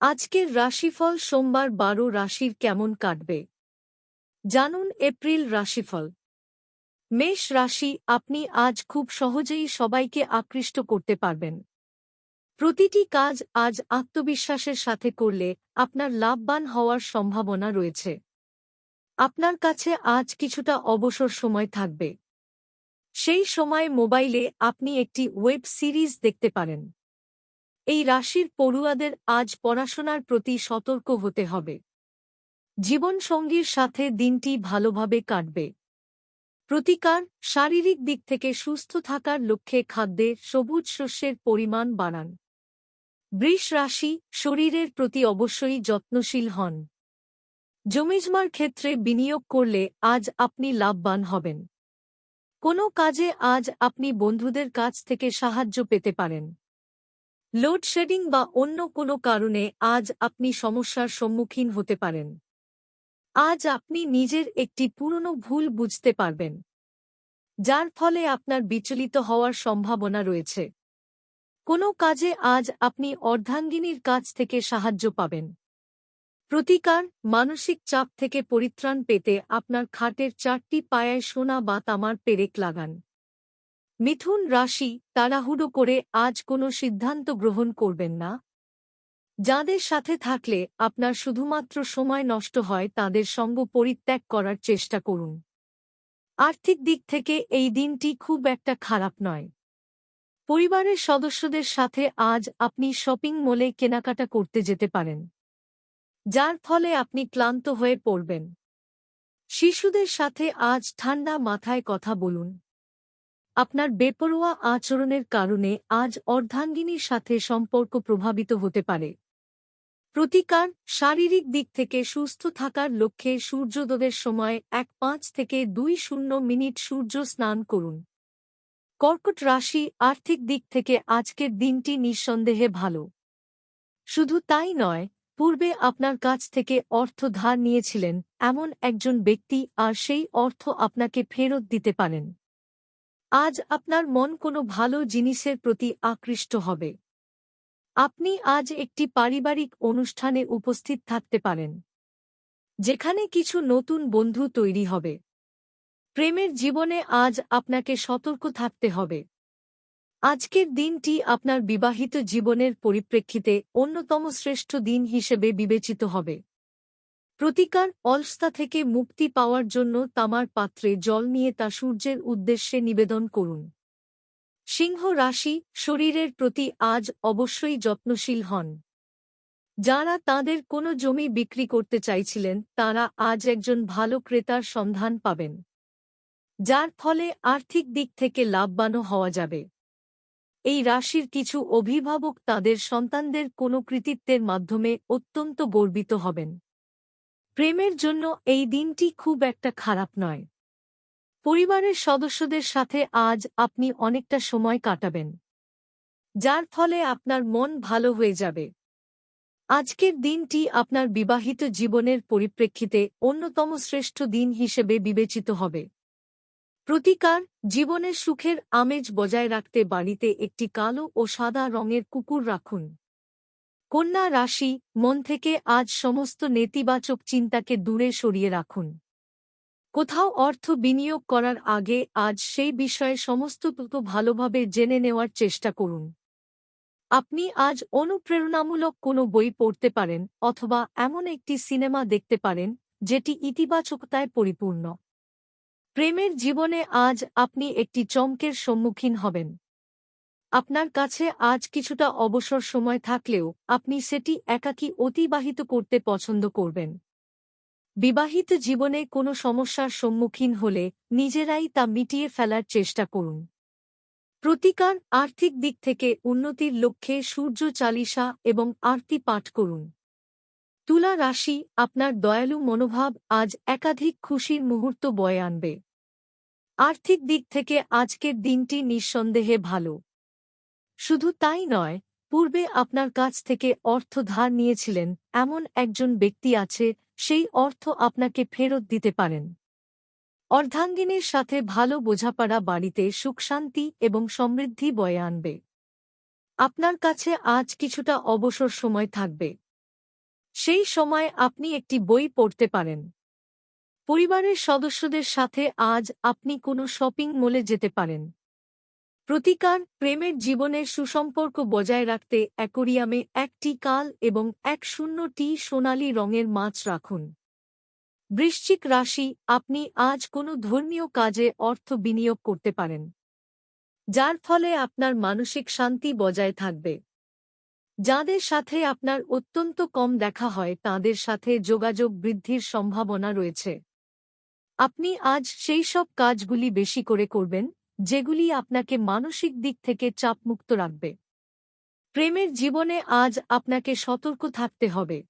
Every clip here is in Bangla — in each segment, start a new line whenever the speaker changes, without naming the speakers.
আজকের রাশিফল সোমবার বারো রাশির কেমন কাটবে? জানুন এপ্রিল রাশিফল। মেষ রাশি, আপনি আজ খুব সহজেই সবাইকে আকৃষ্ট করতে পারবেন। প্রতিটি কাজ আজ আত্মবিশ্বাসের সাথে করলে আপনার লাভবান হওয়ার সম্ভাবনা রয়েছে। আপনার কাছে আজ কিছুটা অবসর সময় থাকবে। সেই সময় মোবাইলে আপনি একটি ওয়েব সিরিজ দেখতে পারেন। এই রাশির পড়ুয়াদের আজ পড়াশোনার প্রতি সতর্ক হতে হবে। জীবনসঙ্গীর সাথে দিনটি ভালোভাবে কাটবে। প্রতিকার, শারীরিক দিক থেকে সুস্থ থাকার লক্ষ্যে খাদ্যে সবুজ শস্যের পরিমাণ বাড়ান। বৃষ রাশি, শরীরের প্রতি অবশ্যই যত্নশীল হন। জমিজমার ক্ষেত্রে বিনিয়োগ করলে আজ আপনি লাভবান হবেন। কোনো কাজে আজ আপনি বন্ধুদের কাছ থেকে সাহায্য পেতে পারেন। লোডশেডিং বা অন্য কোনো কারণে আজ আপনি সমস্যার সম্মুখীন হতে পারেন। আজ আপনি নিজের একটি পুরনো ভুল বুঝতে পারবেন, যার ফলে আপনার বিচলিত হওয়ার সম্ভাবনা রয়েছে। কোনো কাজে আজ আপনি অর্ধাঙ্গিনীর কাছ থেকে সাহায্য পাবেন। প্রতিকার, মানসিক চাপ থেকে পরিত্রাণ পেতে আপনার খাটের চারটি পায়ায় সোনা বা তামার পেরেক লাগান। মিথুন রাশি তাড়াহুড়ো করে আজ কোনো সিদ্ধান্ত গ্রহণ করবেন না। যাদের সাথে থাকলে আপনার শুধুমাত্র সময় নষ্ট হয় তাদের সঙ্গ পরিত্যাগ করার চেষ্টা করুন। আর্থিক দিক থেকে এই দিনটি খুব একটা খারাপ নয়। পরিবারের সদস্যদের সাথে আজ আপনি শপিং মলে কেনাকাটা করতে যেতে পারেন, যার ফলে আপনি ক্লান্ত হয়ে পড়বেন। শিশুদের সাথে আজ ঠান্ডা মাথায় কথা বলুন। আপনার বেপরোয়া আচরণের কারণে আজ অর্ধাঙ্গিনীর সাথে সম্পর্ক প্রভাবিত হতে পারে। প্রতিকার শারীরিক দিক থেকে সুস্থ থাকার লক্ষ্যে সূর্যোদয়ের সময় এক পাঁচ থেকে দুই শূন্য মিনিট সূর্য স্নান করুন। কর্কট রাশি আর্থিক দিক থেকে আজকের দিনটি নিঃসন্দেহে ভালো। শুধু তাই নয়, পূর্বে আপনার কাছ থেকে অর্থ ধার নিয়েছিলেন, এমন একজন ব্যক্তি আর সেই অর্থ আপনাকে ফেরত দিতে পারেন। আজ আপনার মন কোনো ভালো জিনিসের প্রতি আকৃষ্ট হবে। আপনি আজ একটি পারিবারিক অনুষ্ঠানে উপস্থিত থাকতে পারেন। যেখানে কিছু নতুন বন্ধু তৈরি হবে। প্রেমের জীবনে আজ আপনাকে সতর্ক থাকতে হবে। আজকের দিনটি আপনার বিবাহিত জীবনের পরিপ্রেক্ষিতে অন্যতম শ্রেষ্ঠ দিন হিসেবে বিবেচিত হবে। প্রতিকার অলস্তা থেকে মুক্তি পাওয়ার জন্য তামার পাত্রে জল নিয়ে তা সূর্যের উদ্দেশ্যে নিবেদন করুন। সিংহ রাশি শরীরের প্রতি আজ অবশ্যই যত্নশীল হন। যারা তাদের কোনো জমি বিক্রি করতে চাইছিলেন, তারা আজ একজন ভালো ক্রেতার সন্ধান পাবেন। যার ফলে আর্থিক দিক থেকে লাভবানও হওয়া যাবে। এই রাশির কিছু অভিভাবক তাদের সন্তানদের কোনো কৃতিত্বের মাধ্যমে অত্যন্ত গর্বিত হবেন। প্রেমের জন্য এই দিনটি খুব একটা খারাপ নয়। পরিবারের সদস্যদের সাথে আজ আপনি অনেকটা সময় কাটাবেন। যার ফলে আপনার মন ভালো হয়ে যাবে। আজকের দিনটি আপনার বিবাহিত জীবনের পরিপ্রেক্ষিতে অন্যতম শ্রেষ্ঠ দিন হিসেবে বিবেচিত হবে। প্রতিকার, জীবনের সুখের আমেজ বজায় রাখতে বাড়িতে একটি কালো ও সাদা রঙের কুকুর রাখুন। কন্যা রাশি, মন থেকে আজ সমস্ত নেতিবাচক চিন্তাকে দূরে সরিয়ে রাখুন। কোথাও অর্থ বিনিয়োগ করার আগে আজ সেই বিষয়ে সমস্ত ভালোভাবে জেনে নেওয়ার চেষ্টা করুন। আপনি আজ অনুপ্রেরণামূলক কোনো বই পড়তে পারেন অথবা এমন একটি সিনেমা দেখতে পারেন, যেটি ইতিবাচকতায় পরিপূর্ণ। প্রেমের জীবনে আজ আপনি একটি চমকের সম্মুখীন হবেন। আপনার কাছে আজ কিছুটা অবসর সময় থাকলেও আপনি সেটি একাকী অতিবাহিত করতে পছন্দ করবেন। বিবাহিত জীবনে কোনো সমস্যার সম্মুখীন হলে নিজেরাই তা মিটিয়ে ফেলার চেষ্টা করুন। প্রতিকার আর্থিক দিক থেকে উন্নতির লক্ষ্যে সূর্য চালিসা এবং আরতি পাঠ করুন। তুলা রাশি আপনার দয়ালু মনোভাব আজ একাধিক খুশির মুহূর্ত বয়ে আনবে। আর্থিক দিক থেকে আজকের দিনটি নিঃসন্দেহে ভালো। শুধু তাই নয়, পূর্বে আপনার কাছ থেকে অর্থ ধার নিয়েছিলেন, এমন একজন ব্যক্তি আছে, সেই অর্থ আপনাকে ফেরত দিতে পারেন। অর্ধাঙ্গিনীর সাথে ভালো বোঝাপড়া বাড়িতে সুখশান্তি এবং সমৃদ্ধি বয়ে আনবে। আপনার কাছে আজ কিছুটা অবসর সময় থাকবে। সেই সময় আপনি একটি বই পড়তে পারেন। পরিবারের সদস্যদের সাথে আজ আপনি কোনো শপিং মলে যেতে পারেন। প্রতিকার প্রেমের জীবনের সুসম্পর্ক বজায় রাখতে অ্যাকোরিয়ামে একটি কাল এবং এক শূন্যটি সোনালী রঙের মাছ রাখুন। বৃশ্চিক রাশি, আপনি আজ কোনো ধর্মীয় কাজে অর্থ বিনিয়োগ করতে পারেন, যার ফলে আপনার মানসিক শান্তি বজায় থাকবে। যাদের সাথে আপনার অত্যন্ত কম দেখা হয়, তাদের সাথে যোগাযোগ বৃদ্ধির সম্ভাবনা রয়েছে। আপনি আজ সেই সব কাজগুলি বেশি করে করবেন যেগুলি আপনাকে মানসিক দিক থেকে চাপমুক্ত রাখবে। প্রেমের জীবনে আজ আপনাকে সতর্ক থাকতে হবে।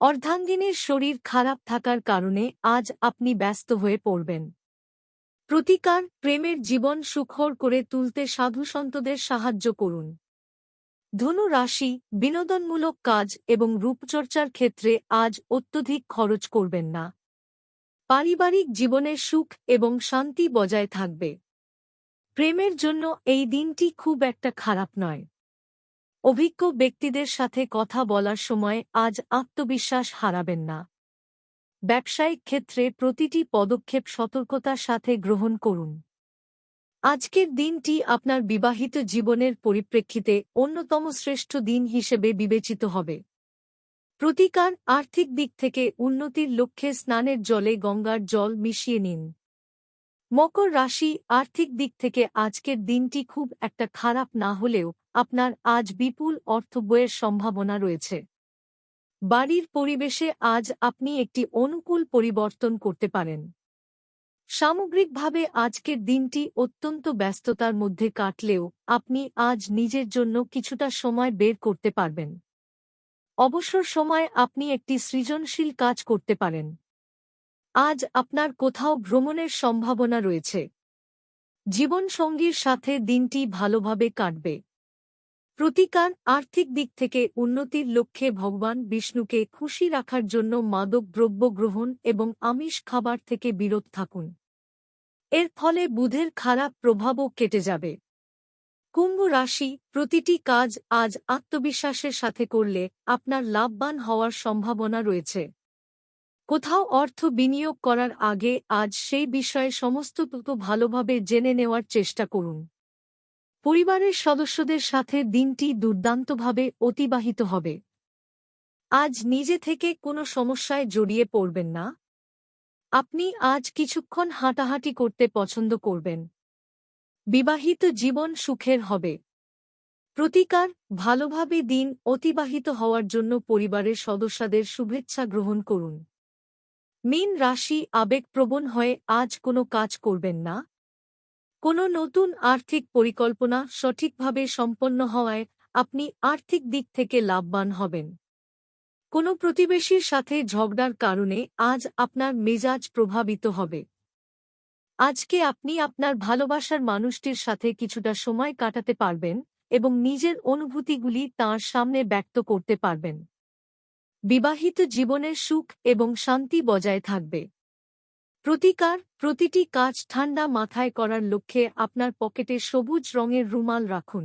অর্ধাঙ্গিনীর শরীর খারাপ থাকার কারণে আজ আপনি ব্যস্ত হয়ে পড়বেন। প্রতিকার প্রেমের জীবন সুখর করে তুলতে সাধুসন্তদের সাহায্য করুন। ধনু রাশি বিনোদনমূলক কাজ এবং রূপচর্চার ক্ষেত্রে আজ অত্যধিক খরচ করবেন না। পারিবারিক জীবনের সুখ এবং শান্তি বজায় থাকবে। প্রেমের জন্য এই দিনটি খুব একটা খারাপ নয়। অভিজ্ঞ ব্যক্তিদের সাথে কথা বলার সময় আজ আত্মবিশ্বাস হারাবেন না। ব্যবসায়িক ক্ষেত্রে প্রতিটি পদক্ষেপ সতর্কতার সাথে গ্রহণ করুন। আজকের দিনটি আপনার বিবাহিত জীবনের পরিপ্রেক্ষিতে অন্যতম শ্রেষ্ঠ দিন হিসেবে বিবেচিত হবে। প্রতিকার আর্থিক দিক থেকে উন্নতির লক্ষ্যে স্নানের জলে গঙ্গার জল মিশিয়ে নিন। মকর রাশি আর্থিক দিক থেকে আজকের দিনটি খুব একটা খারাপ না হলেও আপনার আজ বিপুল অর্থব্যয়ের সম্ভাবনা রয়েছে। বাড়ির পরিবেশে আজ আপনি একটি অনুকূল পরিবর্তন করতে পারেন। সামগ্রিকভাবে আজকের দিনটি অত্যন্ত ব্যস্ততার মধ্যে কাটলেও আপনি আজ নিজের জন্য কিছুটা সময় বের করতে পারবেন। অবসর সময় আপনি একটি সৃজনশীল কাজ করতে পারেন। আজ আপনার কোথাও ভ্রমণের সম্ভাবনা রয়েছে। জীবনসঙ্গীর সাথে দিনটি ভালোভাবে কাটবে। প্রতিকার আর্থিক দিক থেকে উন্নতির লক্ষ্যে ভগবান বিষ্ণুকে খুশি রাখার জন্য মাদক দ্রব্য গ্রহণ এবং আমিষ খাবার থেকে বিরত থাকুন। এর ফলে বুধের খারাপ প্রভাবও কেটে যাবে। কুম্ভ রাশি প্রতিটি কাজ আজ আত্মবিশ্বাসের সাথে করলে আপনার লাভবান হওয়ার সম্ভাবনা রয়েছে। কোথাও অর্থ বিনিয়োগ করার আগে আজ সেই বিষয়ে সমস্ত তত ভালোভাবে জেনে নেওয়ার চেষ্টা করুন। পরিবারের সদস্যদের সাথে দিনটি দুর্দান্তভাবে অতিবাহিত হবে। আজ নিজে থেকে কোনো সমস্যায় জড়িয়ে পড়বেন না। আপনি আজ কিছুক্ষণ হাঁটাহাঁটি করতে পছন্দ করবেন। বিবাহিত জীবন সুখের হবে। প্রতিকার, ভালোভাবে দিন অতিবাহিত হওয়ার জন্য পরিবারের সদস্যদের শুভেচ্ছা গ্রহণ করুন। মিন রাশি আবেগপ্রবণ হয়ে আজ কোনো কাজ করবেন না। কোনো নতুন আর্থিক পরিকল্পনা সঠিকভাবে সম্পন্ন হওয়ায় আপনি আর্থিক দিক থেকে লাভবান হবেন। কোনো প্রতিবেশীর সাথে ঝগড়ার কারণে আজ আপনার মেজাজ প্রভাবিত হবে। আজকে আপনি আপনার ভালোবাসার মানুষটির সাথে কিছুটা সময় কাটাতে পারবেন এবং নিজের অনুভূতিগুলি তাঁর সামনে ব্যক্ত করতে পারবেন। বিবাহিত জীবনের সুখ এবং শান্তি বজায় থাকবে। প্রতিকার, প্রতিটি কাজ ঠান্ডা মাথায় করার লক্ষ্যে আপনার পকেটে সবুজ রঙের রুমাল রাখুন।